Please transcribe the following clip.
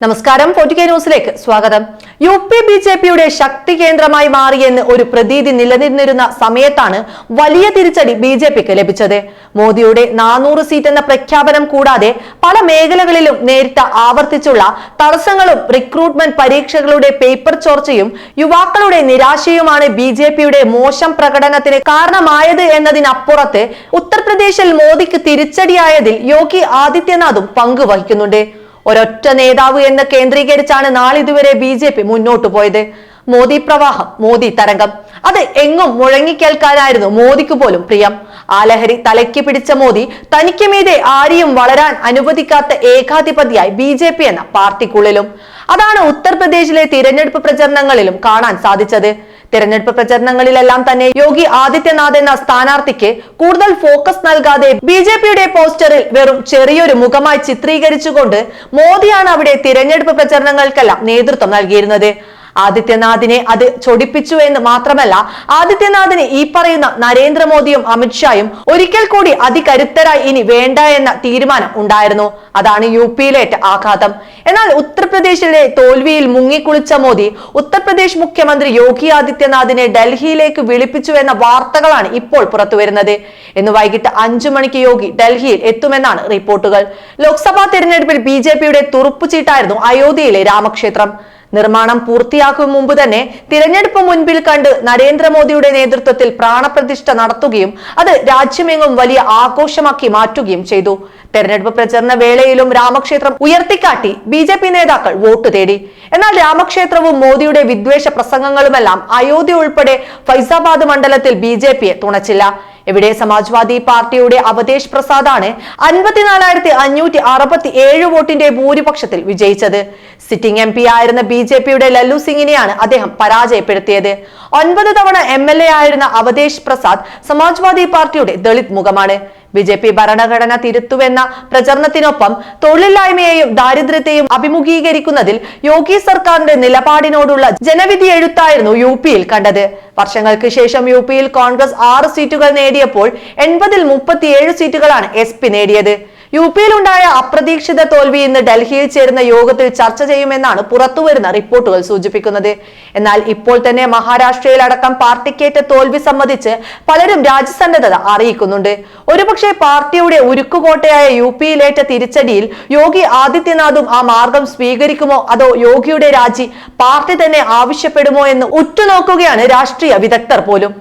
നമസ്കാരം ഫോർട്ടിക്കെ ന്യൂസിലേക്ക് സ്വാഗതം. യു പി ബി ജെ പിയുടെ ശക്തി കേന്ദ്രമായി മാറിയെന്ന് ഒരു പ്രതീതി നിലനിന്നിരുന്ന സമയത്താണ് വലിയ തിരിച്ചടി ബി ജെ പിക്ക് ലഭിച്ചത്. മോദിയുടെ നാനൂറ് സീറ്റ് എന്ന പ്രഖ്യാപനം കൂടാതെ പല മേഖലകളിലും നേരിട്ട ആവർത്തിച്ചുള്ള തടസ്സങ്ങളും റിക്രൂട്ട്മെന്റ് പരീക്ഷകളുടെ പേപ്പർ ചോർച്ചയും യുവാക്കളുടെ നിരാശയുമാണ് ബി ജെ പിയുടെ മോശം പ്രകടനത്തിന് കാരണമായത് എന്നതിനപ്പുറത്ത് ഉത്തർപ്രദേശിൽ മോദിക്ക് തിരിച്ചടിയായതിൽ യോഗി ആദിത്യനാഥും പങ്കുവഹിക്കുന്നുണ്ട്. ഒരൊറ്റ നേതാവ് എന്ന് കേന്ദ്രീകരിച്ചാണ് നാളിതുവരെ ബി ജെ പി മുന്നോട്ടു പോയത്. മോദി പ്രവാഹം മോദി തരംഗം. അത് എങ്ങും മുഴങ്ങിക്കേൽക്കാനായിരുന്നു മോദിക്ക് പോലും പ്രിയം. ആലഹരി ലഹരി തലയ്ക്ക് പിടിച്ച മോദി തനിക്ക് മീതെ ആരെയും വളരാൻ അനുവദിക്കാത്ത ഏകാധിപതിയായി ബി ജെ പി എന്ന പാർട്ടിക്കുള്ളിലും. അതാണ് ഉത്തർപ്രദേശിലെ തിരഞ്ഞെടുപ്പ് പ്രചരണങ്ങളിലും കാണാൻ സാധിച്ചത്. തിരഞ്ഞെടുപ്പ് പ്രചരണങ്ങളിലെല്ലാം തന്നെ യോഗി ആദിത്യനാഥ് എന്ന സ്ഥാനാർത്ഥിക്ക് കൂടുതൽ ഫോക്കസ് നൽകാതെ ബി ജെ പിയുടെ പോസ്റ്ററിൽ വെറും ചെറിയൊരു മുഖമായി ചിത്രീകരിച്ചുകൊണ്ട് മോദിയാണ് അവിടെ തിരഞ്ഞെടുപ്പ് പ്രചരണങ്ങൾക്കെല്ലാം നേതൃത്വം നൽകിയിരുന്നത്. ആദിത്യനാഥിനെ അത് ചൊടിപ്പിച്ചു എന്ന് മാത്രമല്ല ആദിത്യനാഥിന് ഈ പറയുന്ന നരേന്ദ്രമോദിയും അമിത്ഷായും ഒരിക്കൽ കൂടി അതികരുത്തരായി ഇനി വേണ്ട എന്ന തീരുമാനം ഉണ്ടായിരുന്നു. അതാണ് യു പിയിലേറ്റ ആഘാതം. എന്നാൽ ഉത്തർപ്രദേശിലെ തോൽവിയിൽ മുങ്ങിക്കുളിച്ച മോദി ഉത്തർപ്രദേശ് മുഖ്യമന്ത്രി യോഗി ആദിത്യനാഥിനെ ഡൽഹിയിലേക്ക് വിളിപ്പിച്ചു എന്ന വാർത്തകളാണ് ഇപ്പോൾ പുറത്തുവരുന്നത്. ഇന്ന് വൈകിട്ട് അഞ്ചു മണിക്ക് യോഗി ഡൽഹിയിൽ എത്തുമെന്നാണ് റിപ്പോർട്ടുകൾ. ലോക്സഭാ തെരഞ്ഞെടുപ്പിൽ ബി ജെ പിയുടെ തുറുപ്പുചീട്ടായിരുന്നു അയോധ്യയിലെ രാമക്ഷേത്രം. നിർമ്മാണം പൂർത്തിയാക്കും മുമ്പ് തന്നെ തിരഞ്ഞെടുപ്പ് മുൻപിൽ കണ്ട് നരേന്ദ്രമോദിയുടെ നേതൃത്വത്തിൽ പ്രാണപ്രതിഷ്ഠ നടത്തുകയും അത് രാജ്യമെങ്ങും വലിയ ആഘോഷമാക്കി മാറ്റുകയും ചെയ്തു. തെരഞ്ഞെടുപ്പ് പ്രചരണ വേളയിലും രാമക്ഷേത്രം ഉയർത്തിക്കാട്ടി ബി ജെ പി നേതാക്കൾ വോട്ട് തേടി. എന്നാൽ രാമക്ഷേത്രവും മോദിയുടെ വിദ്വേഷ പ്രസംഗങ്ങളുമെല്ലാം അയോധ്യ ഉൾപ്പെടെ ഫൈസാബാദ് മണ്ഡലത്തിൽ ബി ജെ പിയെ തുണച്ചില്ല. ഇവിടെ സമാജ്വാദി പാർട്ടിയുടെ അവതേഷ് പ്രസാദാണ് അൻപത്തിനാലായിരത്തി അഞ്ഞൂറ്റി അറുപത്തി ഏഴ് വോട്ടിന്റെ ഭൂരിപക്ഷത്തിൽ വിജയിച്ചത്. സിറ്റിംഗ് എം പി ആയിരുന്ന ബി ജെ പിയുടെ ലല്ലു സിംഗിനെയാണ് അദ്ദേഹം പരാജയപ്പെടുത്തിയത്. ഒൻപത് തവണ എം എൽ എ ആയിരുന്ന അവതേഷ് പ്രസാദ് സമാജ്വാദി പാർട്ടിയുടെ ദളിത് മുഖമാണ്. ബി ജെ പി ഭരണഘടന തിരുത്തുവെന്ന പ്രചരണത്തിനൊപ്പം തൊഴിലില്ലായ്മയെയും ദാരിദ്ര്യത്തെയും അഭിമുഖീകരിക്കുന്നതിൽ യോഗി സർക്കാരിന്റെ നിലപാടിനോടുള്ള ജനവിധി എഴുത്തായിരുന്നു യു പിയിൽ കണ്ടത്. വർഷങ്ങൾക്ക് ശേഷം യു പിയിൽ കോൺഗ്രസ് ആറ് സീറ്റുകൾ നേടിയപ്പോൾ എൺപതിൽ മുപ്പത്തിയേഴ് സീറ്റുകളാണ് എസ് പി നേടിയത്. യു പിയിലുണ്ടായ അപ്രതീക്ഷിത തോൽവി ഇന്ന് ഡൽഹിയിൽ ചേരുന്ന യോഗത്തിൽ ചർച്ച ചെയ്യുമെന്നാണ് പുറത്തുവരുന്ന റിപ്പോർട്ടുകൾ സൂചിപ്പിക്കുന്നത്. എന്നാൽ ഇപ്പോൾ തന്നെ മഹാരാഷ്ട്രയിലടക്കം പാർട്ടിക്കേറ്റ തോൽവി സംബന്ധിച്ച് പലരും രാജ്യസന്നദ്ധത അറിയിക്കുന്നുണ്ട്. ഒരുപക്ഷെ പാർട്ടിയുടെ ഉരുക്കുകോട്ടയായ യു പിയിലേറ്റ തിരിച്ചടിയിൽ യോഗി ആദിത്യനാഥും ആ മാർഗം സ്വീകരിക്കുമോ? അതോ യോഗിയുടെ രാജി പാർട്ടി തന്നെ ആവശ്യപ്പെടുമോ എന്ന് ഉറ്റുനോക്കുകയാണ് രാഷ്ട്രീയ വിദഗ്ധർ പോലും.